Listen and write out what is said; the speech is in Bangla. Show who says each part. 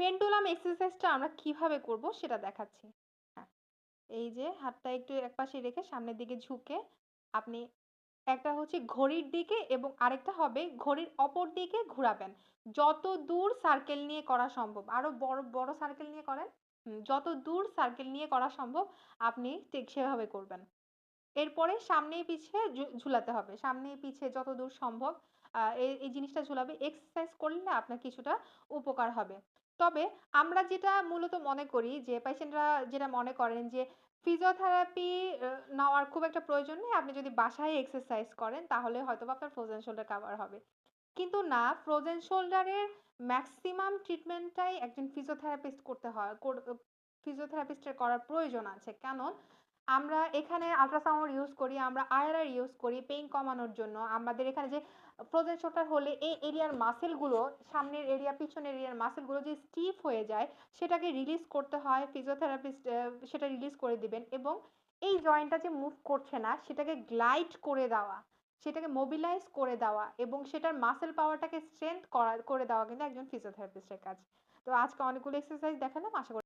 Speaker 1: পেন্ডুলাম এক্সারসাইজটা আমরা কীভাবে করব সেটা দেখাচ্ছি। হ্যাঁ, এই যে হাতটা একটু একপাশে রেখে সামনের দিকে ঝুঁকে আপনি একটা হচ্ছে ঘড়ির দিকে এবং আরেকটা হবে ঘড়ির অপর দিকে ঘুরাবেন। যত দূর সার্কেল নিয়ে করা সম্ভব। আরও বড়, বড় সার্কেল নিয়ে করেন। যত দূর সার্কেল নিয়ে করা সম্ভব আপনি ঠিক সেভাবে করবেন। এরপরে সামনে পিছে ঝুলাতে হবে। সামনে পিছে যতদূর সম্ভব আ এই, এই জিনিসটা ঝুলাবে। এক্সারসাইজ করলে আপনার কিছুটা উপকার হবে। তবে আমরা যেটা মূলত মনে করি যে পেশেন্টরা যেটা মনে করেন যে ফিজিওথেরাপি নেওয়ার খুব একটা প্রয়োজন নেই। আপনি যদি বাসায় এক্সারসাইজ করেন, তাহলে হয়তোবা আপনার ফ্রোজেন শোল্ডার কাভার হবে। কিন্তু না ফ্রোজেন শোল্ডারের ম্যাক্সিমাম ট্রিটমেন্টটাই একজন ফিজিওথেরাপিস্ট করতে হয়। ফিজিওথেরাপিস্টের করার প্রয়োজন আছে। কেন? আমরা এখানে আল্ট্রাসাউন্ড ইউজ করি, আমরা আইআরআর ইউজ করি পেইন কমানোর জন্য। আমাদের এখানে যে ফ্রোজেন শোল্ডার হলে এই এরিয়ার মাসলগুলো সামনের এরিয়া, পিছনের এরিয়ার মাসলগুলো যে স্টিফ হয়ে যায় সেটাকে রিলিজ করতে হয়। ফিজিওথেরাপিস্ট সেটা রিলিজ করে দিবেন এবং এই জয়েন্টটা যে মুভ করছে না সেটাকে গ্লাইড করে দেওয়া, সেটাকে মোবিলাইজ করে দেওয়া এবং সেটার মাসল পাওয়ারটাকে স্ট্রেংথ করা করে দেওয়া কিন্তু একজন ফিজিওথেরাপিস্টের কাজ। তো আজকে অনেকগুলো এক্সারসাইজ দেখালাম। আশা করি